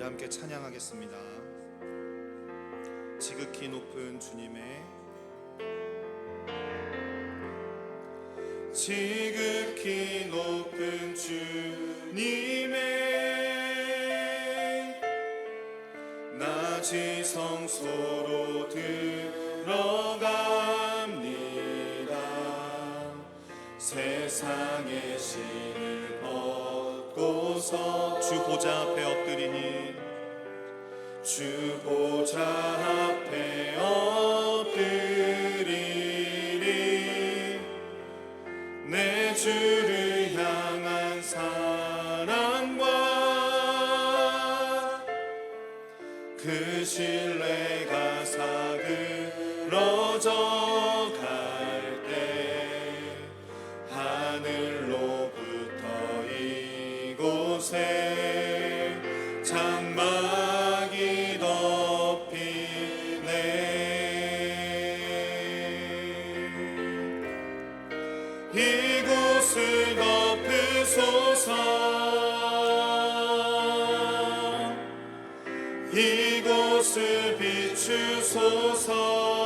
우리 함께 찬양하겠습니다. 지극히 높은 주님의 지극히 높은 주님의 나지성소로 서서 주 보좌 앞에 엎드리니 주 보좌 앞에 이곳을 비추소서.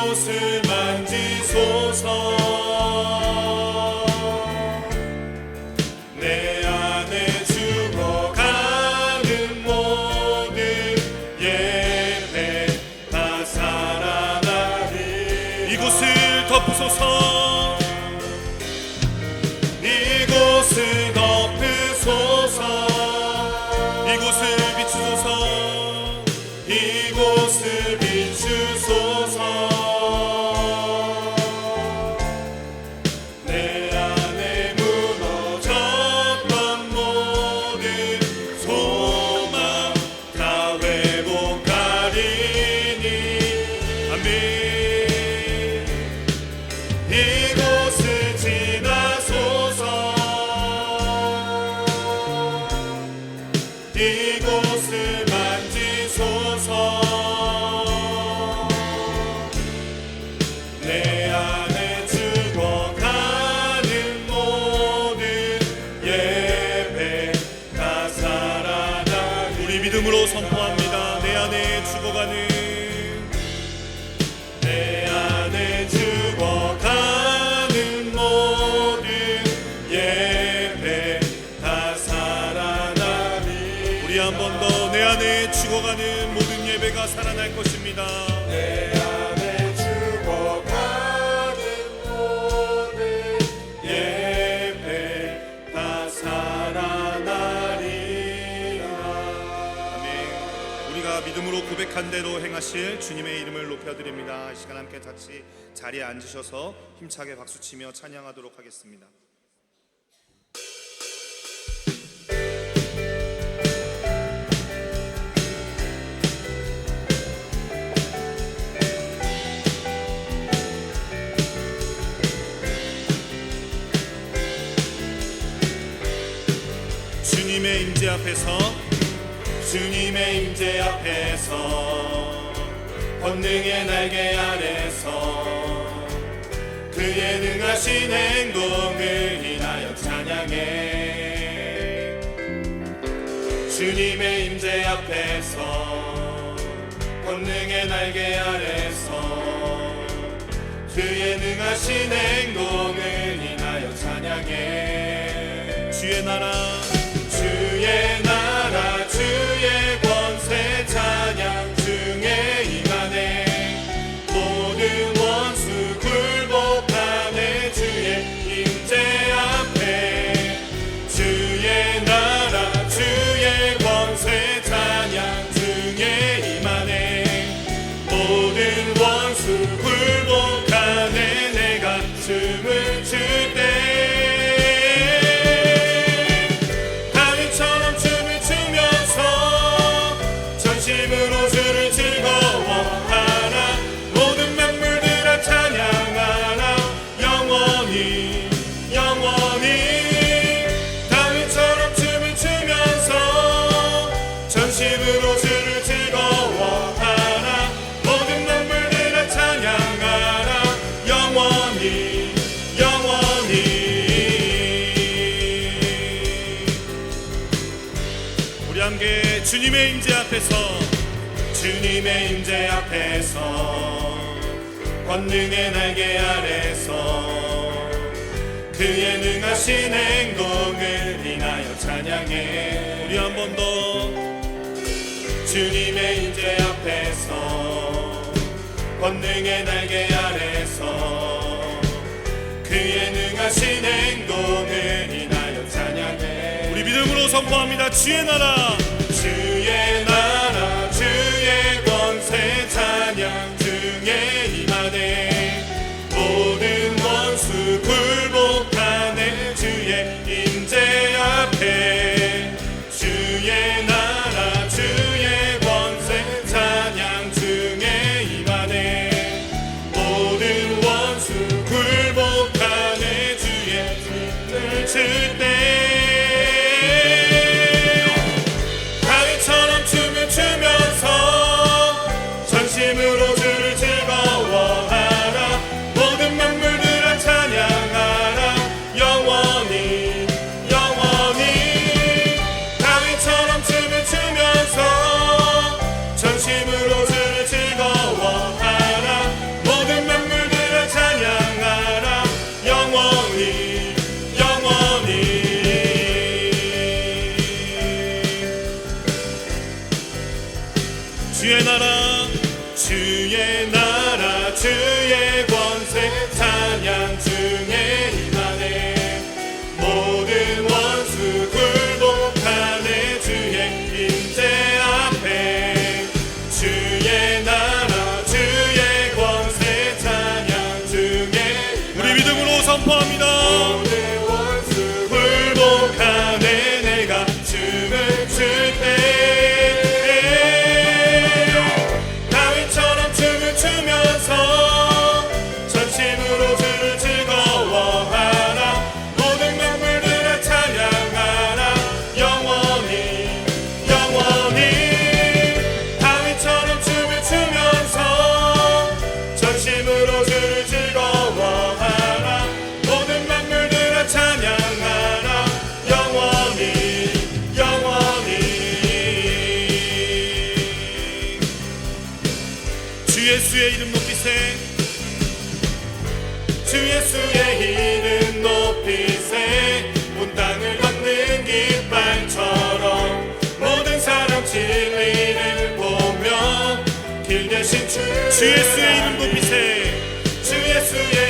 곳을 만지소서. 것입니다. 내 안에 죽어가는 모든 예배 다 살아나리라. 아멘. 우리가 믿음으로 고백한 대로 행하실 주님의 이름을 높여드립니다. 이 시간 함께 같이 자리에 앉으셔서 힘차게 박수치며 찬양하도록 하겠습니다. 앞에서 주님의 임재 앞에서 권능의 날개 아래서 그의 능하신 행동을 인하여 찬양해. 주님의 임재 앞에서 권능의 날개 아래서 그의 능하신 행동을 인하여 찬양해. 주의 나라 주를 즐거워하라 모든 만물들아 찬양하라 영원히 영원히 다윗처럼 춤을 추면서 전심으로 주를 즐거워하라 모든 만물들아 찬양하라 영원히 영원히. 우리 함께 주님의 임재 앞에서 주님의 임재 앞에서 권능의 날개 아래서 그의 능하신 행동을 인하여 찬양해. 우리 한 번 더. 주님의 임재 앞에서 권능의 날개 아래서 그의 능하신 행동을 인하여 찬양해. 우리 믿음으로 선포합니다. 주의 나라 주의 나라 주 예수의 이름 높이세 주 예수의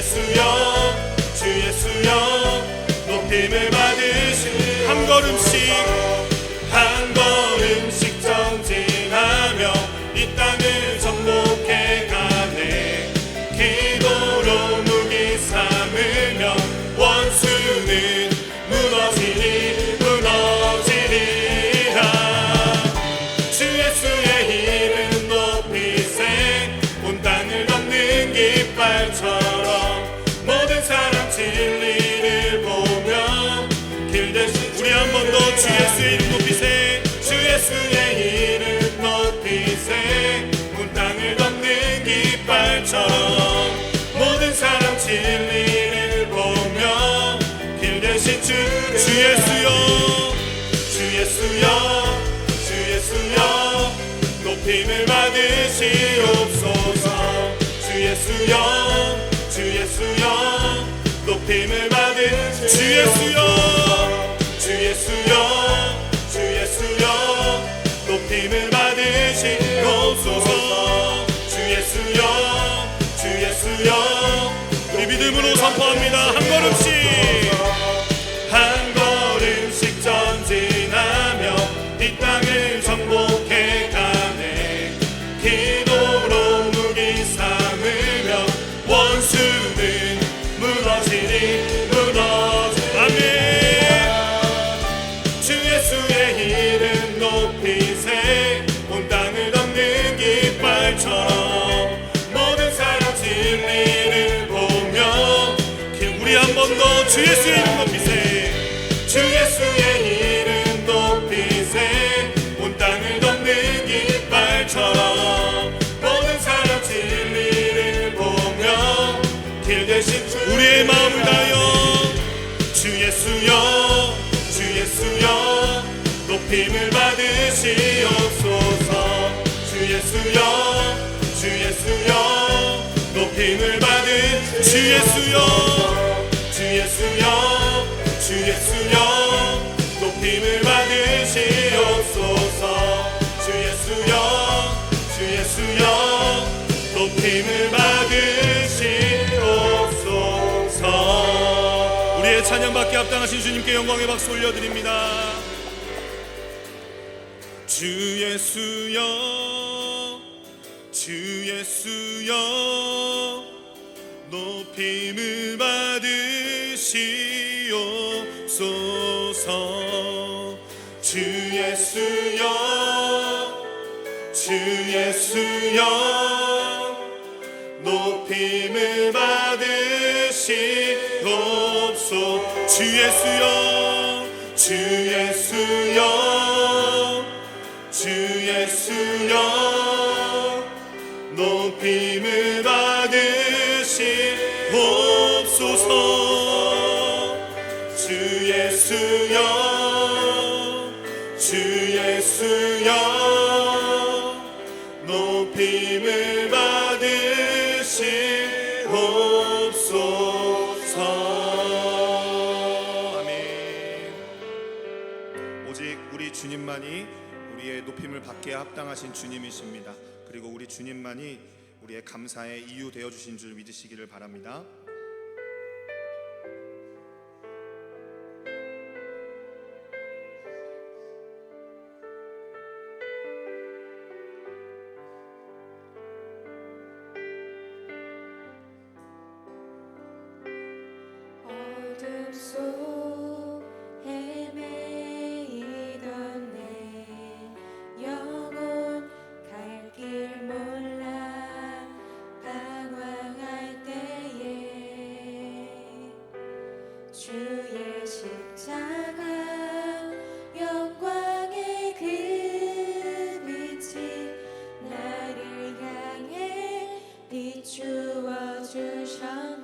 예수여 주 예수여 높임을 받으시 한 걸음씩 우리 한 번 더 주 예수의 이름 높이세. 주 예수의 이름 높이세. 온 땅을 걷는 깃발처럼 모든 사람 진리를 보며 길 대신 주, 주 예수여. 주 예수여. 주 예수여. 높임을 받으시옵소서. 주 예수여. 주 예수여. 높임을 받으 주 예수여. 주 예수여 주 예수여 높임을 받으시옵소서. 주 예수여 주 예수여 우리 믿음으로 선포합니다. 한 걸음씩 예수여 주 예수여 높임을 받으시옵소서. 주 예수여 주 예수여 높임을 받으 주 예수여 주 예수여 주 예수여 높임을 받으시옵소서. 주 예수여 주 예수여 높임을 받으시옵소서 우리의 찬양받기 합당하신 주님께 영광의 박수 올려드립니다. 주 예수여 주 예수여 높임을 받으시옵소서. 주 예수여 주 예수여 주 예수여 주 예수여 주 예수여 높임 합당하신 주님이십니다. 그리고 우리 주님만이 우리의 감사의 이유 되어 주신 줄 믿으시기를 바랍니다. around.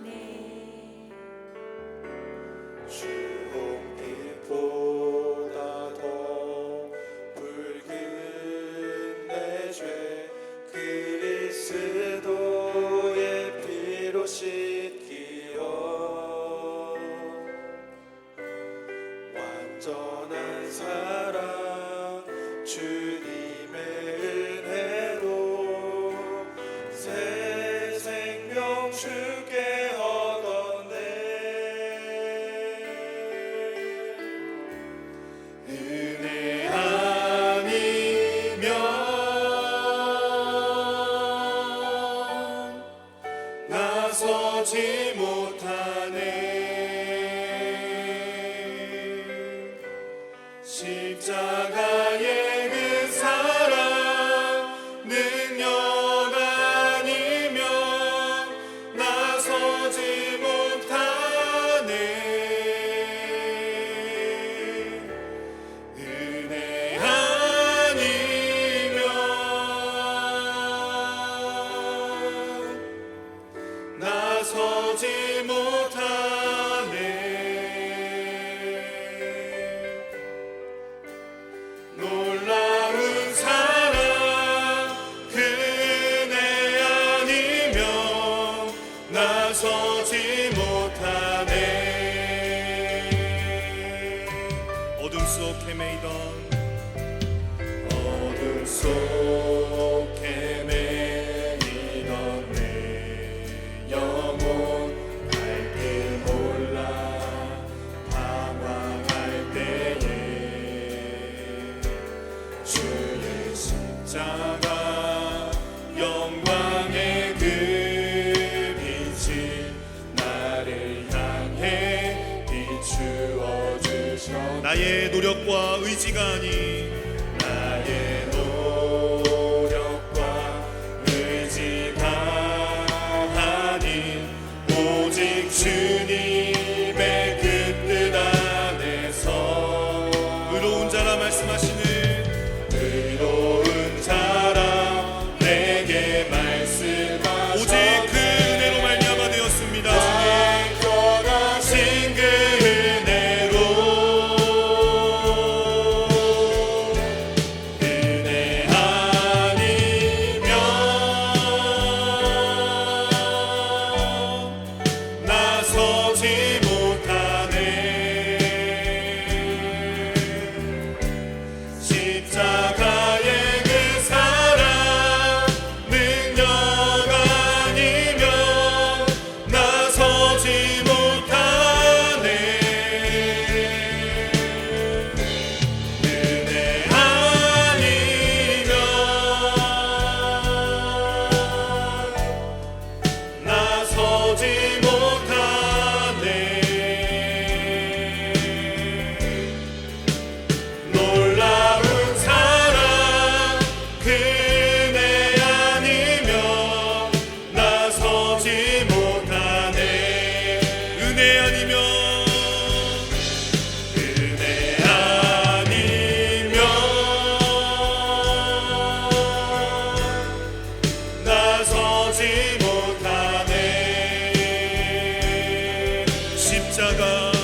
십자가